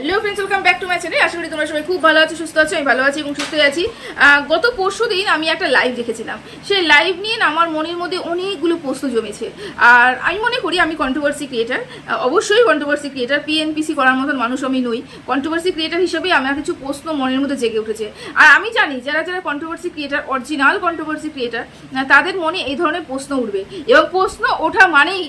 Hello friends welcome back to my channel আশা করি তোমরা সবাই খুব ভালো আছো, সুস্থ আছো, আমি ভালো আছি এবং সুস্থ আছি। গত পরশু দিন আমি একটা লাইভ দেখেছিলাম। সেই লাইভ নিয়ে আমার মনের মধ্যে অনেকগুলো প্রশ্ন জমেছে। আর আমি মনে করি আমি কন্ট্রোভার্সি ক্রিয়েটার অবশ্যই কন্ট্রোভার্সি ক্রিয়েটার পিএনপিসি করার মতন মানুষ আমি নই। কন্ট্রোভার্সি ক্রিয়েটার হিসেবে আমার কিছু প্রশ্ন মনের মধ্যে জেগে উঠেছে। আর আমি জানি যারা যারা controversy creator original controversy creator তাদের মনে এই ধরনের প্রশ্ন উঠবে। এবং প্রশ্ন ওঠা মানেই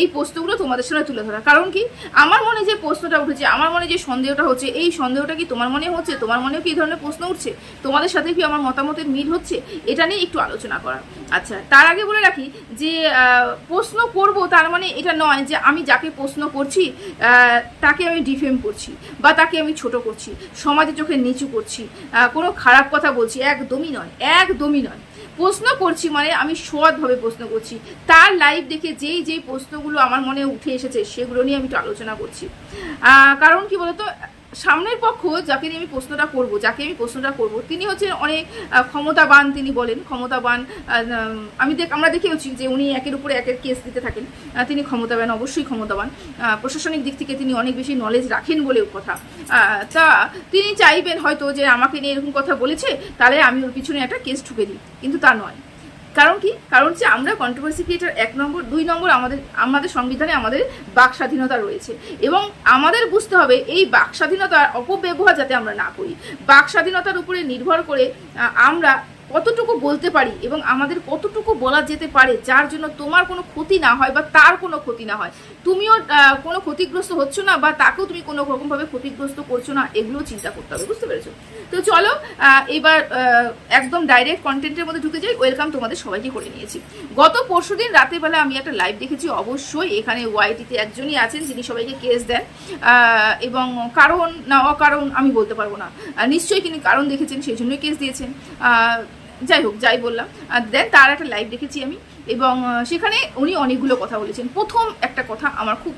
এই প্রশ্নগুলো তোমাদের সামনে তুলে ধরা। কারণ কি? আমার মনে যে প্রশ্নটা উঠেছে, আমার মনে যে সন্দেহটা হচ্ছে, এই সন্দেহটা কি তোমার মনে হচ্ছে? তোমার মনেও কি ধরনের প্রশ্ন উঠছে? তোমাদের সাথে কি আমার মতামতের মিল হচ্ছে? এটা নিয়ে একটু আলোচনা করা। আচ্ছা তার আগে বলে রাখি যে প্রশ্ন করব তার মানে এটা নয় যে আমি যাকে প্রশ্ন করছি তাকে আমি ডিফেম করছি বা তাকে আমি ছোট করছি, সমাজের চোখে নিচু করছি। কোনো খারাপ কথা বলছি, একদমই নয় একদমই নয়। প্রশ্ন করছি মানে আমি সৎভাবে প্রশ্ন করছি। তার লাইভ দেখে যেই যেই প্রশ্নগুলো আমার মনে উঠে এসেছে, সেগুলো নিয়ে আমি একটু আলোচনা করছি। কারণ কি বলতো, সামনের পক্ষ যাকে নিয়ে আমি প্রশ্নটা করব, যাকে আমি প্রশ্নটা করব, তিনি হচ্ছেন অনেক ক্ষমতাবান তিনি বলেন, ক্ষমতাবান আমি দেখ, আমরা দেখেওছি যে উনি একের উপরে একের কেস দিতে থাকেন। তিনি ক্ষমতাবান, অবশ্যই ক্ষমতাবান। প্রশাসনিক দিক থেকে তিনি অনেক বেশি নলেজ রাখেন বলেও কথা। তা তিনি চাইবেন হয়তো যে আমাকে নিয়ে এরকম কথা বলেছে, তাহলে আমি ওর পিছনে একটা কেস ঠুকে দিই। কিন্তু তা নয়। কারণ কি? কারণ হচ্ছে আমরা কন্ট্রোভার্সি ক্রিয়েটার এক নম্বর, দুই নম্বর আমাদের আমাদের সংবিধানে আমাদের বাক স্বাধীনতা রয়েছে এবং আমাদের বুঝতে হবে এই বাক স্বাধীনতার অপব্যবহার যাতে আমরা না করি। বাক স্বাধীনতার উপরে নির্ভর করে আমরা কতটুকু বলতে পারি এবং আমাদের কতটুকু বলা যেতে পারে যার জন্য তোমার কোনো ক্ষতি না হয় বা তার কোনো ক্ষতি না হয়? তুমিও কোনো ক্ষতিগ্রস্ত হচ্ছ না বা তাকেও তুমি কোনো রকমভাবে ক্ষতিগ্রস্ত করছ না এগুলো চিন্তা করতে হবে, বুঝতে পেরেছ? তো চলো এবার একদম ডাইরেক্ট কন্টেন্টের মধ্যে ঢুকে যাই ওয়েলকাম তোমাদের সবাইকে করে নিয়েছি। গত পরশু দিন রাতের বেলা আমি একটা লাইভ দেখেছি, অবশ্যই এখানে ওয়াইটিতে একজনই আছেন যিনি সবাইকে কেস দেন এবং কারণ না অকারণ আমি বলতে পারব না। নিশ্চয়ই তিনি কারণ দেখেছেন, সেই জন্যই কেস দিয়েছেন। যাই হোক, যাই বললাম। আর দেন তার একটা লাইভ দেখেছি আমি। এবং সেখানে উনি অনেকগুলো কথা বলেছেন। প্রথম একটা কথা আমার খুব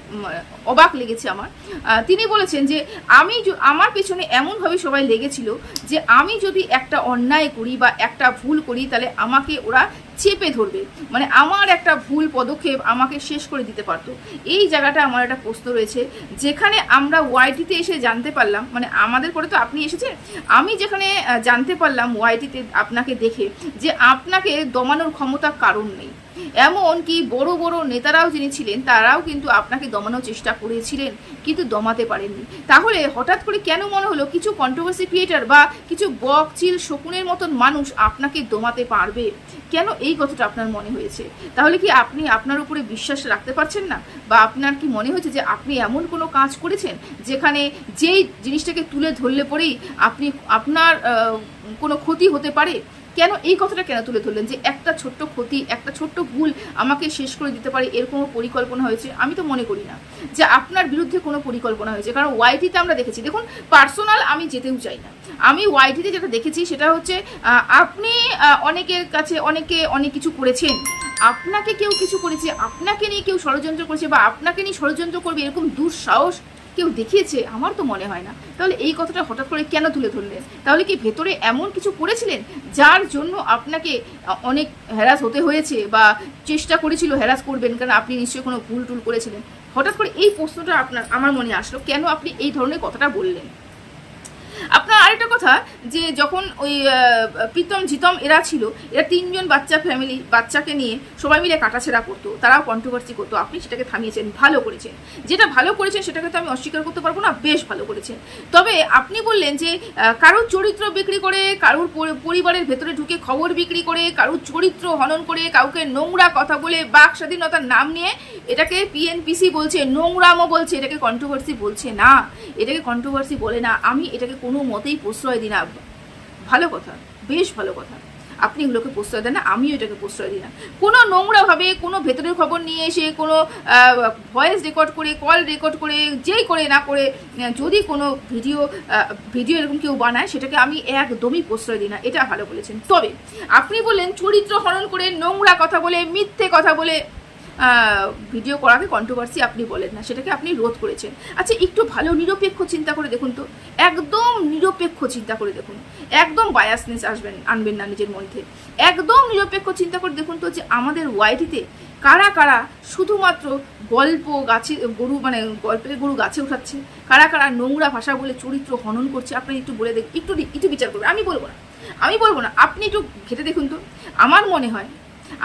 অবাক লেগেছে আমার। তিনি বলেছেন যে, আমি আমার পেছনে এমনভাবে সবাই লেগেছিল যে, আমি যদি একটা অন্যায় করি বা একটা ভুল করি, তাহলে আমাকে ওরা চেপে ধরবে। মানে আমার একটা ভুল পদক্ষেপ আমাকে শেষ করে দিতে পারতো। এই জায়গাটা আমার একটা প্রশ্ন রয়েছে। যেখানে আমরা ওয়াইটিতে এসে জানতে পারলাম মানে আমাদের পরে তো আপনি এসেছেন, আমি যেখানে জানতে পারলাম ওয়াইটিতে আপনাকে দেখে যে আপনাকে দমানোর ক্ষমতা কারণ নেই। এমন কি বড় বড় নেতারাও যিনি ছিলেন, তারাও কিন্তু আপনাকে দমানোর চেষ্টা করেছিলেন, কিন্তু দমাতে পারেননি। তাহলে হঠাৎ করে কেন মনে হলো কিছু কন্ট্রোভার্সি ক্রিয়েটার বা কিছু বক চিল শকুনের মতন মানুষ আপনাকে দমাতে পারবে? কেন এই কথাটা আপনার মনে হয়েছে? তাহলে কি আপনি আপনার উপরে বিশ্বাস রাখতে পারছেন না? বা আপনার কি মনে হয়েছে যে আপনি এমন কোনো কাজ করেছেন যেখানে যেই জিনিসটাকে তুলে ধরলে পরেই আপনি আপনার কোনো ক্ষতি হতে পারে? কেন এই কথাটা কেন তুলে ধরলেন যে একটা ছোট্ট ক্ষতি, একটা ছোট্ট ভুল আমাকে শেষ করে দিতে পারে এর কোনো পরিকল্পনা হয়েছে? আমি তো মনে করি না যে আপনার বিরুদ্ধে কোনো পরিকল্পনা হয়েছে। কারণ ওয়াইটিতে আমরা দেখেছি, দেখুন পার্সোনাল আমি যেতেও চাই না। আমি ওয়াইটিতে যেটা দেখেছি সেটা হচ্ছে আপনি অনেকের কাছে অনেকে অনেক কিছু করেছেন। আপনাকে কেউ কিছু করেছে, আপনাকে নিয়ে কেউ ষড়যন্ত্র করেছে বা আপনাকে নিয়ে ষড়যন্ত্র করবে এরকম দুঃসাহস কেউ দেখিয়েছে, আমার তো মনে হয় না। তাহলে এই কথাটা হঠাৎ করে কেন তুলে ধরলেন? তাহলে কি ভেতরে এমন কিছু করেছিলেন যার জন্য আপনাকে অনেক হ্যারাস হতে হয়েছে বা চেষ্টা করেছিল হ্যারাস করবেন? কারণ আপনি নিশ্চয়ই কোনো ভুল টুল করেছিলেন। হঠাৎ করে এই প্রশ্নটা আপনার, আমার মনে আসলো, কেন আপনি এই ধরনের কথাটা বললেন? আপনার আরেকটা কথা, যে যখন ওই প্রীতম, জিতম এরা ছিল, এরা তিনজন বাচ্চা ফ্যামিলি বাচ্চাকে নিয়ে সবাই মিলে কাটাছেড়া করতো, তারাও কন্ট্রোভার্সি করতো, আপনি সেটাকে থামিয়েছেন, ভালো করেছেন। যেটা ভালো করেছেন সেটাকে তো আমি অস্বীকার করতে পারব না, বেশ ভালো করেছেন। তবে আপনি বললেন যে কারোর চরিত্র বিক্রি করে, কারোর পরিবারের ভেতরে ঢুকে খবর বিক্রি করে, কারোর চরিত্র হনন করে, কাউকে নোংরা কথা বলে, বাক স্বাধীনতার নাম নিয়ে এটাকে পিএনপিসি বলছে, নোংরামও বলছে, এটাকে কন্ট্রোভার্সি বলছে না। এটাকে কন্ট্রোভার্সি বলে না। আমি এটাকে কোনো মতেই প্রশ্রয় দিই না। ভালো কথা, বেশ ভালো কথা। আপনি এগুলোকে প্রশ্রয় দেন না, আমিও এটাকে প্রশ্রয় দিই না। কোনো নোংরাভাবে, কোনো ভেতরের খবর নিয়ে এসে, কোনো ভয়েস রেকর্ড করে কল রেকর্ড করে, যেই করে না করে, যদি কোনো ভিডিও ভিডিও এরকম কেউ বানায়, সেটাকে আমি একদমই প্রশ্রয় দিই না। এটা ভালো বলেছেন। তবে আপনি বললেন, চরিত্র হরণ করে নোংরা কথা বলে, মিথ্যে কথা বলে ভিডিও করাকে কন্ট্রোভার্সি আপনি বলেন না, সেটাকে আপনি রোধ করেছেন। আচ্ছা একটু ভালো নিরপেক্ষ চিন্তা করে দেখুন তো। একদম নিরপেক্ষ চিন্তা করে দেখুন। একদম বায়াসনেস আসবেন, আনবেন না নিজের মধ্যে। একদম নিরপেক্ষ চিন্তা করে দেখুন তো যে আমাদের ওয়াইটিতে কারা কারা শুধুমাত্র গল্প গাছে, গরু মানে গল্পের গরু গাছে উঠাচ্ছে, কারা কারা নোংরা ভাষা বলে চরিত্র হনন করছে আপনি একটু বলে দেখ, একটু একটু বিচার করবেন। আমি বলব না। আমি বলব না, আপনি একটু ঘেটে দেখুন তো। আমার মনে হয়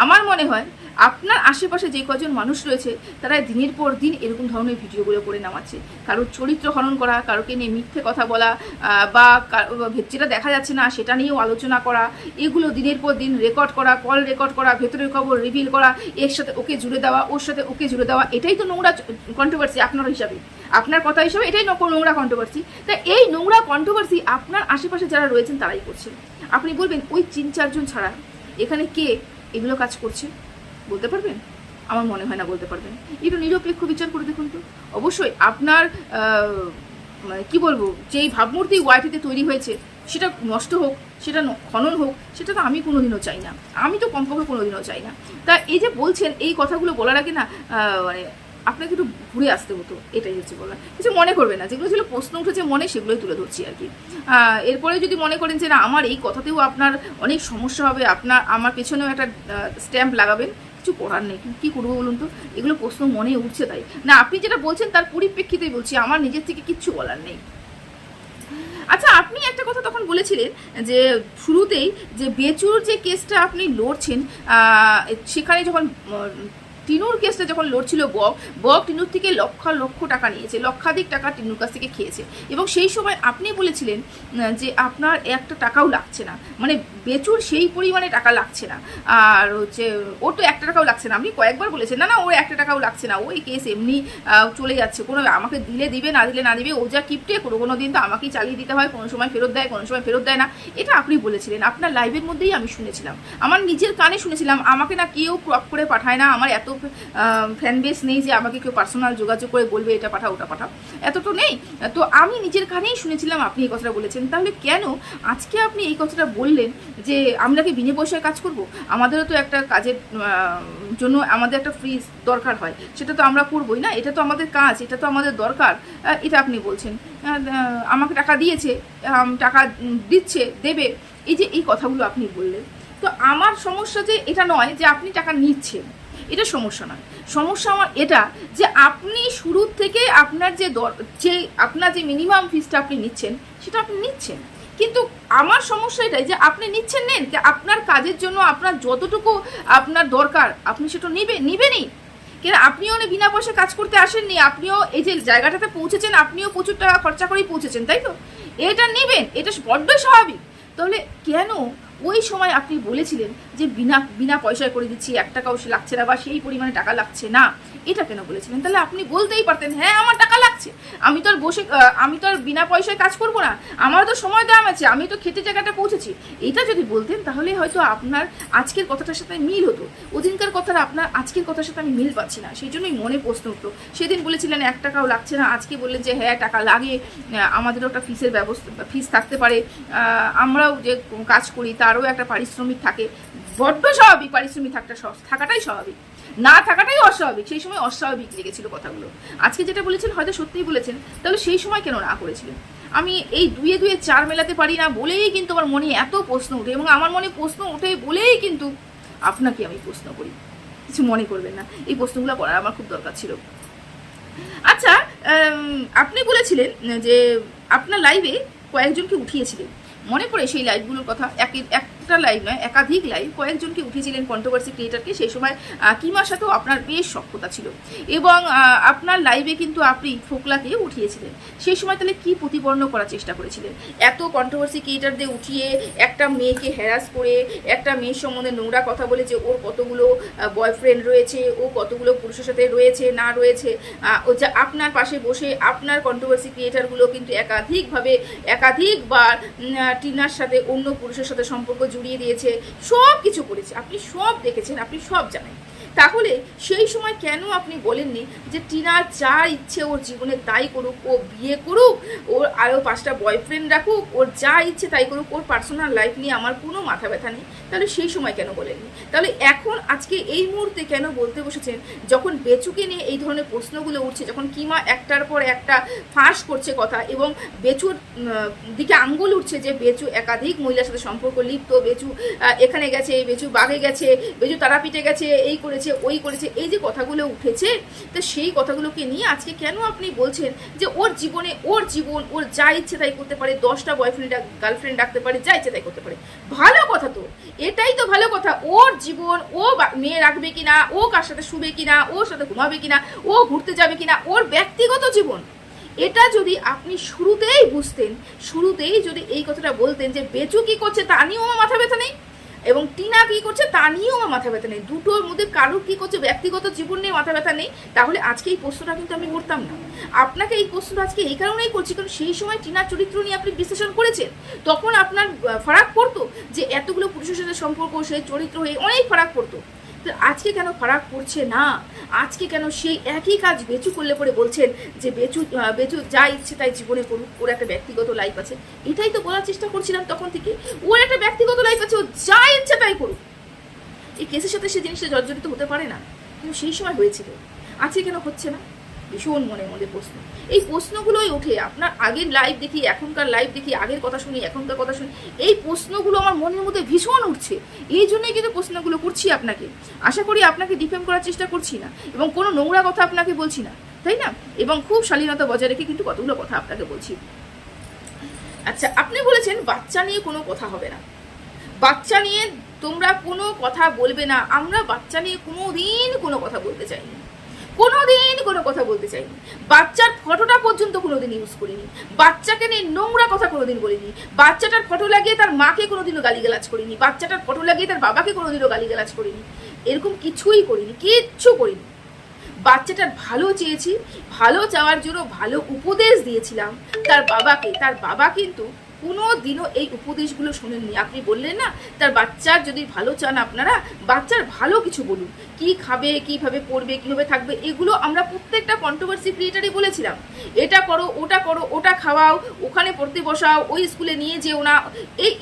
আমার মনে হয় আপনার আশেপাশে যে কজন মানুষ রয়েছে, তারা দিনের পর দিন এরকম ধরনের ভিডিওগুলো করে নামাচ্ছে। কারোর চরিত্র হনন করা, কারোকে নিয়ে মিথ্যে কথা বলা বা যেটা দেখা যাচ্ছে না সেটা নিয়েও আলোচনা করা, এগুলো দিনের পর দিন রেকর্ড করা কল রেকর্ড করা ভেতরের খবর রিভিল করা, এর সাথে ওকে জুড়ে দেওয়া, ওর সাথে ওকে জুড়ে দেওয়া, এটাই তো নোংরা কন্ট্রোভার্সি আপনার হিসাবে। আপনার কথা হিসাবে এটাই নোংরা কন্ট্রোভার্সি তা এই নোংরা কন্ট্রোভার্সি আপনার আশেপাশে যারা রয়েছেন তারাই করছেন। আপনি বলবেন, ওই তিন চারজন ছাড়া এখানে কে এগুলো কাজ করছে। বলতে পারবেন? আমার মনে হয় না বলতে পারবেন। একটু নিরপেক্ষ বিচার করে দেখুন তো। অবশ্যই আপনার মানে কি বলব, যেই ভাবমূর্তি ওয়াইটিতে তৈরি হয়েছে, সেটা নষ্ট হোক, সেটা খনন হোক, সেটা তো আমি কোনোদিনও চাই না। আমি তো কমপক্ষে কোনোদিনও চাই না। তা এই যে বলছেন, এই কথাগুলো বলার আগে না মানে আপনাকে একটু ঘুরে আসতে হতো, এটাই হচ্ছে বলা কিছু মনে করবে না, যেগুলো ছিল প্রশ্ন উঠেছে মনে, সেগুলোই তুলে ধরছি আর কি। এরপরে যদি মনে করেন যে না, আমার এই কথাতেও আপনার অনেক সমস্যা হবে, আপনার, আমার পেছনেও একটা স্ট্যাম্প লাগাবেন, কিছু করার নেই। কি- করব বলুন তো? এগুলো প্রশ্ন মনে উঠছে তাই। না, আপনি যেটা বলছেন তার পরিপ্রেক্ষিতেই বলছি, আমার নিজের থেকে কিচ্ছু বলার নেই। আচ্ছা আপনি একটা কথা তখন বলেছিলেন যে শুরুতেই যে বেচুর যে কেসটা আপনি লড়ছেন সেখানে যখন টিনুর কেসটা যখন লড়ছিল বক বক টিনুর থেকে লক্ষ লক্ষ টাকা নিয়েছে, লক্ষাধিক টাকা টিনুর কাছ থেকে খেয়েছে। এবং সেই সময় আপনি বলেছিলেন যে আপনার একটা টাকাও লাগছে না। মানে বেচুর সেই পরিমাণে টাকা লাগছে না। আর হচ্ছে, ওর তো একটা টাকাও লাগছে না। আপনি কয়েকবার বলেছেন, না না, ওর একটা টাকাও লাগছে না। ওই কেস এমনি চলে যাচ্ছে। কোনো আমাকে দিলে দিবে, না দিলে না দিবে, ও যা কিপটে কোনো কোনো দিন তো আমাকেই চালিয়ে দিতে হয়। কোনো সময় ফেরত দেয়, কোনো সময় ফেরত দেয় না। এটা আপনি বলেছিলেন। আপনার লাইভের মধ্যেই আমি শুনেছিলাম। আমার নিজের কানে শুনেছিলাম, আমাকে না কেউ ক্রপ করে পাঠায় না। আমার এত ফ্যান বেস নেই যে আমাকে কেউ পার্সোনাল যোগাযোগ করে বলবে, এটা পাঠাও, ওটা পাঠাও। এত তো নেই। তো আমি নিজের কানেই শুনেছিলাম আপনি এই কথাটা বলেছেন। তাহলে কেন আজকে আপনি এই কথাটা বললেন যে আমরা কি বিনে পয়সায় কাজ করব? আমাদেরও তো একটা কাজের জন্য আমাদের একটা ফ্রিজ দরকার হয়। সেটা তো আমরা করবোই না। এটা তো আমাদের কাজ, এটা তো আমাদের দরকার। এটা আপনি বলছেন। আমাকে টাকা দিয়েছে টাকা দিচ্ছে, দেবে। এই যে এই কথাগুলো আপনি বললেন। তো আমার সমস্যা যে এটা নয় যে আপনি টাকা নিচ্ছেন। এটা সমস্যা নয়। সমস্যা আমার এটা যে আপনি শুরু থেকে আপনার যে দর, যে আপনার যে মিনিমাম ফিসটা আপনি নিচ্ছেন, সেটা আপনি নিচ্ছেন। কিন্তু আমার সমস্যা এটাই যে আপনি নিচ্ছেন নেন যে আপনার কাজের জন্য আপনার যতটুকু আপনার দরকার, আপনি সেটা নেবেন নেবেনই। কেন আপনিও বিনা পয়সা কাজ করতে আসেননি, আপনিও এই যে জায়গাটাতে পৌঁছেছেন, আপনিও প্রচুর টাকা খরচা করেই পৌঁছেছেন, তাই তো? এটা নেবেন, এটা বড্ডই স্বাভাবিক। তাহলে কেন ওই সময় আপনি বলেছিলেন যে বিনা বিনা পয়সায় করে দিচ্ছি, এক টাকাও সে লাগছে না বা সেই পরিমাণে টাকা লাগছে না। এটা কেন বলেছিলেন? তাহলে আপনি বলতেই পারতেন হ্যাঁ আমার টাকা লাগছে। আমি তো আর বসে আমি তো আর বিনা পয়সায় কাজ করব না। আমারও তো সময় দাম আছে, আমি তো খেতে জায়গাটা পৌঁছেছি। এটা যদি বলতেন, তাহলে হয়তো আপনার আজকের কথাটার সাথে মিল হতো। ওদিনকার কথার আপনার আজকের কথার সাথে আমি মিল পাচ্ছি না। সেই জন্যই মনে প্রশ্ন উঠতো সেদিন বলেছিলেন, এক টাকাও লাগছে না। আজকে বললেন যে হ্যাঁ টাকা লাগে। আমাদেরও একটা ফিসের ব্যবস্থা, ফিস থাকতে পারে। আমরাও যে কাজ করি তারও একটা পারিশ্রমিক থাকে। বড্ড স্বাভাবিক পারিশ্রমিক থাকটা থাকাটাই স্বাভাবিক। না থাকাটাই অস্বাভাবিক। সেই সময় অস্বাভাবিক লেগেছিল কথাগুলো। আজকে যেটা বলেছেন, হয়তো সত্যিই বলেছেন, তাহলে সেই সময় কেন না করেছিলেন? আমি এই দুয়ে দুয়ে চার মেলাতে পারি না বলেই কিন্তু আমার মনে এত প্রশ্ন ওঠে এবং আমার মনে প্রশ্ন ওঠে বলেই কিন্তু আপনাকে আমি প্রশ্ন করি। কিছু মনে করবেন না। এই প্রশ্নগুলো করার আমার খুব দরকার ছিল। আচ্ছা আপনি বলেছিলেন যে আপনার লাইভে কয়েকজনকে উঠিয়েছিলেন। মনে পড়ে সেই লাইফগুলোর কথা। এক একটা লাইভ নয়, একাধিক লাইভ কয়েকজনকে উঠিয়েছিলেন কন্ট্রোভার্সি ক্রিয়েটারকে সেই সময় কিমার সাথেও আপনার বেশ সক্ষতা ছিল। এবং আপনার লাইভে কিন্তু আপনি ফোকলাকে উঠিয়েছিলেন। সেই সময় তাহলে কি প্রতিপন্ন করার চেষ্টা করেছিলেন? এত কন্ট্রোভার্সি ক্রিয়েটারদের উঠিয়ে একটা মেয়েকে হ্যারাস করে, একটা মেয়ের সম্বন্ধে নোংরা কথা বলে যে ওর কতগুলো বয়ফ্রেন্ড রয়েছে, ও কতগুলো পুরুষের সাথে রয়েছে, না রয়েছে ও যা আপনার পাশে বসে আপনার কন্ট্রোভার্সি ক্রিয়েটারগুলো কিন্তু একাধিকভাবে, একাধিকবার টিনার সাথে অন্য পুরুষের সাথে সম্পর্ক জুড়িয়ে দিয়েছে সব কিছু করেছে। আপনি সব দেখেছেন আপনি সব জানেন। তাহলে সেই সময় কেন আপনি বলেননি যে টিনার যা ইচ্ছে ওর জীবনে তাই করুক, ও বিয়ে করুক, ওর আরও পাঁচটা বয়ফ্রেন্ড রাখুক, ওর যা ইচ্ছে তাই করুক, ওর পার্সোনাল লাইফ নিয়ে আমার কোনো মাথা ব্যথা নেই? তাহলে সেই সময় কেন বলেননি? তাহলে এখন আজকে এই মুহূর্তে কেন বলতে বসেছেন? যখন বেচুকে নিয়ে এই ধরনের প্রশ্নগুলো উঠছে, যখন কিমা একটার পর একটা ফাঁস করছে কথা এবং বেচুর দিকে আঙ্গুল উঠছে যে বেচু একাধিক মহিলার সাথে সম্পর্ক লিপ্ত, বেচু এখানে গেছে, বেচু বাগে গেছে, বেচু তারাপীঠে গেছে, এই করেছে ওই করেছে, এই যে কথাগুলো উঠেছে, তো সেই কথাগুলোকে নিয়ে আজকে কেন আপনি বলছেন যে ওর জীবনে ওর জীবন, ওর যা ইচ্ছে তাই করতে পারে, দশটা বয়ফ্রেন্ড গার্লফ্রেন্ড রাখতে পারে, যা ইচ্ছে তাই করতে পারে। ভালো কথা তো, এটাই তো ভালো কথা। ওর জীবন, ও মেয়ে রাখবে কিনা, ও কার সাথে শুবে কিনা, ওর সাথে ঘুমাবে কিনা, ও ঘুরতে যাবে কিনা, ওর ব্যক্তিগত জীবন। এটা যদি আপনি শুরুতেই বুঝতেন, শুরুতেই যদি এই কথাটা বলতেন যে বেচু কি করছে তা নিয়েও আমার মাথা ব্যথা নেই। এবং টিনা কি করছে তা নিয়েও আমার মাথা ব্যথা নেই। দুটোর মধ্যে কারোর কি করছে, ব্যক্তিগত জীবন নিয়ে মাথা ব্যথা নেই, তাহলে আজকে এই প্রশ্নটা কিন্তু আমি করতাম না। আপনাকে এই প্রশ্নটা আজকে এই কারণেই করছি, কারণ সেই সময় টিনার চরিত্র নিয়ে আপনি বিশ্লেষণ করেছেন। তখন আপনার ফারাক পড়তো যে এতগুলো পুরুষের সাথে সম্পর্ক সেই চরিত্র হয়ে অনেক ফারাক পড়তো। আজকে কেন ফারাক পড়ছে না? আজকে কেন সেই একই কাজ বেচু করলে পরে বলছেন যে বেচু বেচু যা ইচ্ছে তাই জীবনে করুক, ওর একটা ব্যক্তিগত লাইফ আছে। এটাই তো বলার চেষ্টা করছিলাম তখন থেকে। ওর একটা ব্যক্তিগত লাইফ আছে, ও যা ইচ্ছে তাই করুক। এই কেসের সাথে সে জিনিসটা জর্জরিত হতে পারে না। কিন্তু সেই সময় হয়েছিল। আজকে কেন হচ্ছে না? ভীষণ মনের মধ্যে প্রশ্ন। এই প্রশ্নগুলোই ওঠে। আপনার আগের লাইভ দেখি, এখনকার লাইভ দেখি, আগের কথা শুনি, এখনকার কথা শুনি, এই প্রশ্নগুলো আমার মনের মধ্যে ভীষণ উঠছে। এই জন্যই কিন্তু প্রশ্নগুলো করছি আপনাকে। আশা করি আপনাকে ডিফেম করার চেষ্টা করছি না এবং কোনো নোংরা কথা আপনাকে বলছি না, তাই না? এবং খুব শালীনতা বজায় রেখে কিন্তু কতগুলো কথা আপনাকে বলছি। আচ্ছা আপনি বলেছেন বাচ্চা নিয়ে কোনো কথা হবে না। বাচ্চা নিয়ে তোমরা কোনো কথা বলবে না। আমরা বাচ্চা নিয়ে কোনো দিন কোনো কথা বলতে চাইনি। কোনো দিন কোনো কথা বলতে চাইনি। বাচ্চার ফটোটা পর্যন্ত কোনোদিন ইউজ করিনি। বাচ্চাকে নিয়ে নোংরা কথা কোনোদিন বলিনি। বাচ্চাটার ফটো লাগিয়ে তার মাকে কোনোদিনও গালিগালাজ করিনি। বাচ্চাটার ফটো লাগিয়ে তার বাবাকে কোনোদিনও গালিগালাজ করিনি। এরকম কিছুই করিনি, কিচ্ছু করিনি। বাচ্চাটার ভালো চেয়েছি, ভালো চাওয়ার জন্য ভালো উপদেশ দিয়েছিলাম। তার বাবাকে, তার বাবা কিন্তু কোনো দিনও এই উপদেশগুলো শুনেননি। আপনি বললেন না, তার বাচ্চার যদি ভালো চান আপনারা, বাচ্চার ভালো কিছু বলুন। কি খাবে, কীভাবে পড়বে, কীভাবে থাকবে, এগুলো আমরা প্রত্যেকটা কন্ট্রোভার্সি ক্রিয়েটারই বলেছিলাম। এটা করো, ওটা করো, ওটা খাওয়াও, ওখানে পড়তে বসাও, ওই স্কুলে নিয়ে যেও না। এই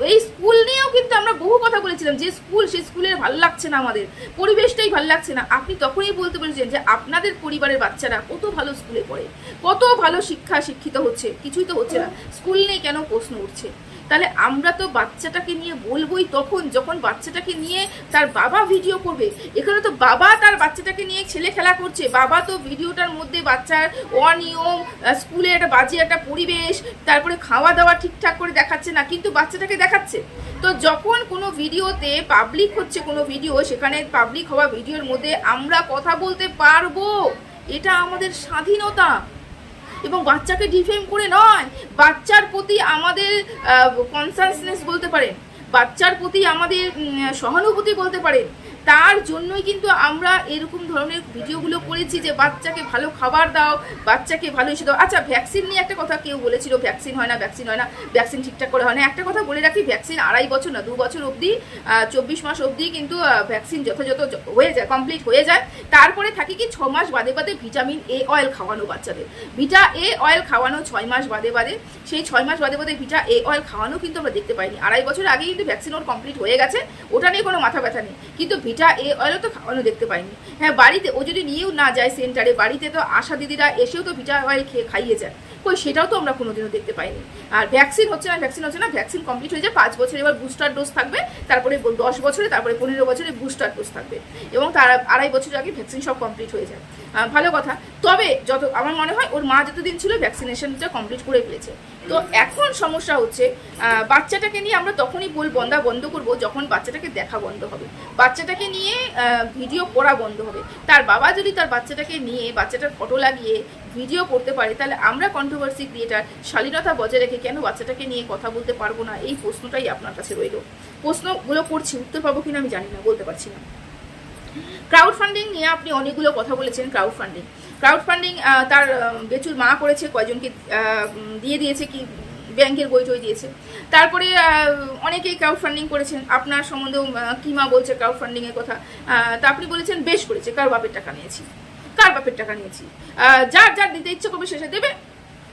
এই স্কুল নিয়েও কিন্তু আমরা বহু কথা বলেছিলাম যে স্কুল সেই স্কুলের ভালো লাগছে না আমাদের, পরিবেশটাই ভালো লাগছে না। আপনি তখনই বলতে পেরেছেন যে আপনাদের পরিবারের বাচ্চারা কত ভালো স্কুলে পড়ে, কত ভালো শিক্ষা শিক্ষিত হচ্ছে, কিছুই তো হচ্ছে না। স্কুল নিয়ে কেন প্রশ্ন উঠছে? তাহলে আমরা তো বাচ্চাটাকে নিয়ে বলবোই তখন, যখন বাচ্চাটাকে নিয়ে তার বাবা ভিডিও করবে। এখানে তো বাবা তার বাচ্চাটাকে নিয়ে ছেলে খেলা করছে। বাবা তো ভিডিওটার মধ্যে বাচ্চার অনিয়ম স্কুলে একটা বাজে একটা পরিবেশ, তারপরে খাওয়া দাওয়া ঠিকঠাক করে দেখাচ্ছে না, কিন্তু বাচ্চাটাকে দেখাচ্ছে। তো যখন কোনো ভিডিওতে পাবলিক হচ্ছে কোনো ভিডিও সেখানে পাবলিক হওয়া ভিডিওর মধ্যে আমরা কথা বলতে পারব। এটা আমাদের স্বাধীনতা। এবং বাচ্চাকে ডিফেম করে নয়। বাচ্চার প্রতি আমাদের কনসাসনেস বলতে পারেন বাচ্চার প্রতি আমাদের সহানুভূতি বলতে পারেন তার জন্যই কিন্তু আমরা এরকম ধরনের ভিডিওগুলো করেছি যে বাচ্চাকে ভালো খাবার দাও, বাচ্চাকে ভালো এসে দাও। আচ্ছা ভ্যাকসিন নিয়ে একটা কথা কেউ বলেছিল ভ্যাকসিন হয় না ভ্যাকসিন হয় না ভ্যাকসিন ঠিকঠাক করে হয় না। একটা কথা বলে রাখি ভ্যাকসিন আড়াই বছর না, দু বছর অবধি চব্বিশ মাস অবধি কিন্তু ভ্যাকসিন যথাযথ হয়ে যায় কমপ্লিট হয়ে যায়। তারপরে থাকে কি, ছ মাস বাদে বাদে ভিটামিন এ অয়েল খাওয়ানো বাচ্চাদের। ভিটা এ অয়েল খাওয়ানো ছয় মাস বাদে বাদে, সেই ছয় মাস বাদে বাদে ভিটা এ অয়েল খাওয়ানো কিন্তু আমরা দেখতে পাইনি। আড়াই বছর আগে কিন্তু ভ্যাকসিন ওর কমপ্লিট হয়ে গেছে, ওটা নিয়ে কোনো মাথা ব্যথা নেই। কিন্তু ভিটা এ অয়েলও তো খাওয়ানো দেখতে পাইনি। হ্যাঁ বাড়িতে ও যদি নিয়েও না যায় সেন্টারে বাড়িতে তো আশা দিদিরা এসেও তো ভিটা অয়েল খেয়ে খাইয়ে যায়। কই, সেটাও তো আমরা কোনোদিনও দেখতে পাইনি। আর ভ্যাকসিন হচ্ছে না ভ্যাকসিন হচ্ছে না ভ্যাকসিন কমপ্লিট হয়ে যায়, পাঁচ বছর এবার বুস্টার ডোজ থাকবে, তারপরে দশ বছরে, তারপরে পনেরো বছরে বুস্টার ডোজ থাকবে। এবং তার আড়াই বছর আগে ভ্যাকসিন সব কমপ্লিট হয়ে যায়। ভালো কথা। তবে যত, আমার মনে হয় ওর মা যতদিন ছিল ভ্যাকসিনেশনটা কমপ্লিট করে ফেলেছে। তো এখন সমস্যা হচ্ছে বাচ্চাটাকে নিয়ে আমরা তখনই বল বন্ধা বন্ধ করব যখন বাচ্চাটাকে দেখা বন্ধ হবে। বাচ্চাটাকে নিয়ে ভিডিও করা বন্ধ হবে। তার বাবা যদি তার বাচ্চাটাকে নিয়ে, বাচ্চাটার ফটো লাগিয়ে ভিডিও করতে পারে, তাহলে আমরা কন্ট্রোভার্সি ক্রিয়েটার শালীনতা বজায় রেখে কেন বাচ্চাটাকে নিয়ে কথা বলতে পারব না? এই প্রশ্নটাই আপনার কাছে রইল। প্রশ্নগুলো করছি, উত্তর পাবো কিনা আমি জানি না, বলতে পারছি না। ক্রাউড ফান্ডিং নিয়ে আপনি অনেকগুলো কথা বলেছেন ক্রাউড ফান্ডিং ক্রাউড ফান্ডিং তার বেচুর মা করেছে, কয়জনকে দিয়ে দিয়েছে কি, ব্যাংকের বই টই দিয়েছে। তারপরে অনেকেই ক্রাউড ফান্ডিং করেছেন, আপনার সম্বন্ধেও কিমা বলছে ক্রাউড ফান্ডিংয়ের কথা? তা আপনি বলেছেন, বেশ করেছে, কার বাপের টাকা নিয়েছি। কার বাপের টাকা নিয়েছি। যার যার দিতে ইচ্ছে করবে সে দেবে।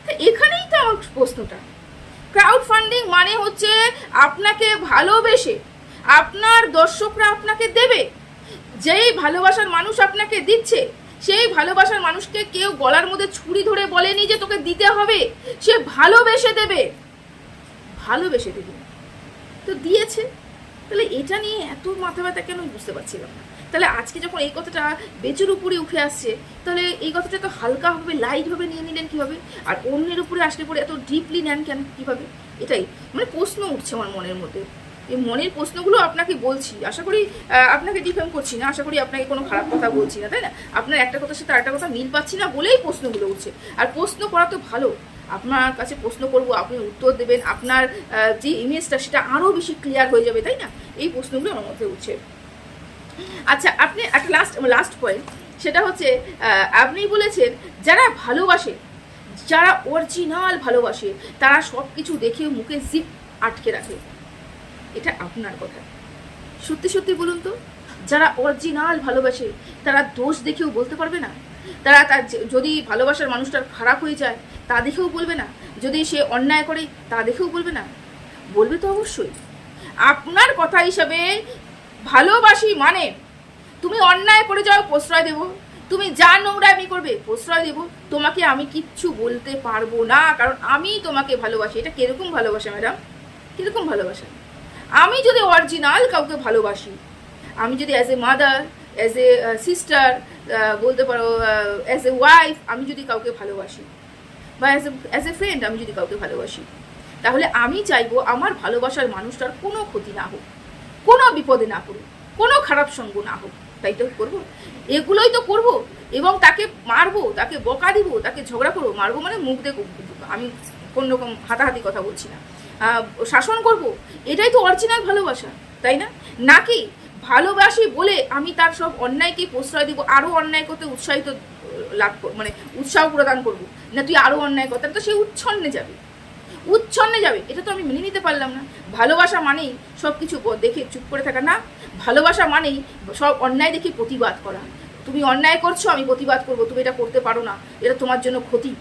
তা এখানেই তো আমার প্রশ্নটা। ক্রাউড ফান্ডিং মানে হচ্ছে আপনাকে ভালোবেসে আপনার দর্শকরা আপনাকে দেবে। যেই ভালোবাসার মানুষ আপনাকে দিচ্ছে, সেই ভালোবাসার মানুষকে কেউ গলার মধ্যে ছুরি ধরে বলেনি যে তোকে দিতে হবে। সে ভালোবেসে দেবে। ভালোবেসে দেবে। তো দিয়েছে। তাহলে এটা নিয়ে এত মাথা ব্যথা কেন বুঝতে পারছিলাম না? তাহলে আজকে যখন এই কথাটা বেচের উপরে উঠে আসছে, তাহলে এই কথাটা তো হালকাভাবে লাইটভাবে নিয়ে নিলেন কীভাবে? আর অন্যের উপরে আসলে পরে এত ডিপলি নেন কেন কীভাবে? এটাই। মানে প্রশ্ন উঠছে আমার মনের মধ্যে। এই মনের প্রশ্নগুলো আপনাকে বলছি। আশা করি আপনাকে ডিফেম করছি না। আশা করি আপনাকে কোনো খারাপ কথা বলছি না, তাই না? আপনার একটা কথার সাথে আরেকটা কথা মিল পাচ্ছি না বলেই প্রশ্নগুলো উঠছে। আর প্রশ্ন করা তো ভালো। আপনার কাছে প্রশ্ন করব, আপনি উত্তর দেবেন। আপনার যে ইমেজটা সেটা আরও বেশি ক্লিয়ার হয়ে যাবে, তাই না? এই প্রশ্নগুলো আমার মধ্যে উঠছে। আচ্ছা আপনি একটা লাস্ট লাস্ট পয়েন্ট সেটা হচ্ছে আপনি বলেছেন, যারা ভালোবাসে, যারা অরিজিনাল ভালোবাসে, তারা সব কিছু দেখে মুখে জিপ আটকে রাখে। এটা আপনার কথা। সত্যি সত্যি বলুন তো, যারা অরিজিনাল ভালোবাসে, তারা দোষ দেখেও বলতে পারবে না। তারা তার যদি ভালোবাসার মানুষটার খারাপ হয়ে যায়, তা দেখেও বলবে না। যদি সে অন্যায় করে, তা দেখেও বলবে না। বলবে তো অবশ্যই। আপনার কথা হিসাবে ভালোবাসি মানে? তুমি অন্যায় করে যাও, প্রশ্রয় দেব। তুমি যা নোংরামি করবে, প্রশ্রয় দেব। তোমাকে আমি কিচ্ছু বলতে পারব না, কারণ আমি তোমাকে ভালোবাসি। এটা কীরকম ভালোবাসা, ম্যাডাম? কীরকম ভালোবাসা? আমি যদি অরিজিনাল কাউকে ভালোবাসি, আমি যদি as a mother as a sister বলতে পারো অ্যাজ এ ওয়াইফ আমি যদি কাউকে ভালোবাসি, বা as a as a friend আমি যদি কাউকে ভালোবাসি, তাহলে আমি চাইব আমার ভালোবাসার মানুষটার কোনো ক্ষতি না হোক। কোনো বিপদে না পড়ুক, কোনো খারাপ সঙ্গ না হোক, তাই তো করব। এগুলোই তো করব এবং তাকে মারবো, তাকে বকা দিব, তাকে ঝগড়া করব, মারবো মানে মুখ দিয়ে আমি কোন রকম হাতাহাতি কথা বলছি না। শাসন করব, এটাই তো অরিজিনাল ভালোবাসা, তাই না? নাকি ভালোবাসি বলে আমি তার সব অন্যায়কে প্রশ্রয় দিব আরও অন্যায় করতে উৎসাহিত লাভ মানে উৎসাহ প্রদান করব? না তুই আরও অন্যায় কর, তাহলে তো সে উচ্ছন্নে যাবে। উচ্ছন্নে যাবে, এটা তো আমি মেনে নিতে পারলাম না। ভালোবাসা মানেই সব কিছু দেখে চুপ করে থাকা, না। ভালোবাসা মানেই সব অন্যায় দেখে প্রতিবাদ করা। তুমি অন্যায় করছ, আমি প্রতিবাদ করব, তুমি এটা করতে পারো না, এটা তোমার জন্য ক্ষতি।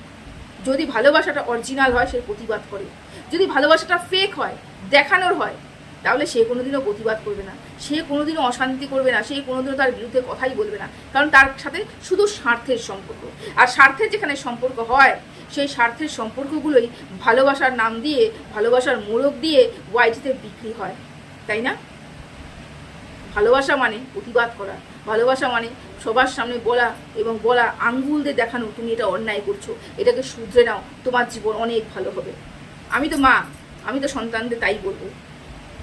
যদি ভালোবাসাটা অরিজিনাল হয়, সে প্রতিবাদ করে। যদি ভালোবাসাটা ফেক হয়, দেখানোর হয়, তাহলে সে কোনোদিনও প্রতিবাদ করবে না। সে কোনোদিনও অশান্তি করবে না, সে কোনোদিনও তার বিরুদ্ধে কথাই বলবে না। কারণ তার সাথে শুধু স্বার্থের সম্পর্ক। আর স্বার্থের যেখানে সম্পর্ক হয় সেই স্বার্থের সম্পর্কগুলোই ভালোবাসার নাম দিয়ে, ভালোবাসার মোড়ক দিয়ে ওয়াইটিতে বিক্রি হয়, তাই না? ভালোবাসা মানে প্রতিবাদ করা, ভালোবাসা মানে সবার সামনে বলা এবং বলা আঙ্গুল দিয়ে দেখানো, তুমি এটা অন্যায় করছ, এটাকে শুধরে নাও, তোমার জীবন অনেক ভালো হবে। আমি তো মা, আমি তো সন্তানদের তাই বলব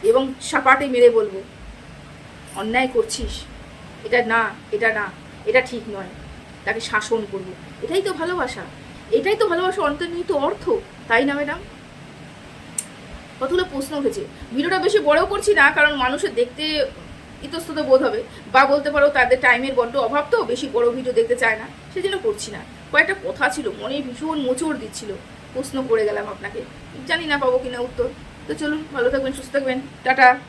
এবং সাপাটে মেরে বলব, অন্যায় করছিস, এটা না এটা না, এটা ঠিক নয়, তাকে শাসন করব, এটাই তো ভালোবাসা। এটাই তো ভালোবাসা অন্তর্নিহিত অর্থ। তাই না, ম্যাডাম? কতগুলো প্রশ্ন উঠেছে। ভিডিওটা বেশি বড় করছি না, কারণ মানুষের দেখতে ইতস্তত বোধ হবে। বা বলতে পারো, তাদের টাইমের বড্ড অভাব তো, বেশি বড় ভিডিও দেখতে চায় না। সেজন্য করছি না। কয়েকটা কথা ছিল, মনে ভীষণ মোচড় দিচ্ছিল। প্রশ্ন করে গেলাম আপনাকে। জানি না পাবো কিনা উত্তর। তো চলুন, ভালো থাকবেন, সুস্থ থাকবেন। টাটা।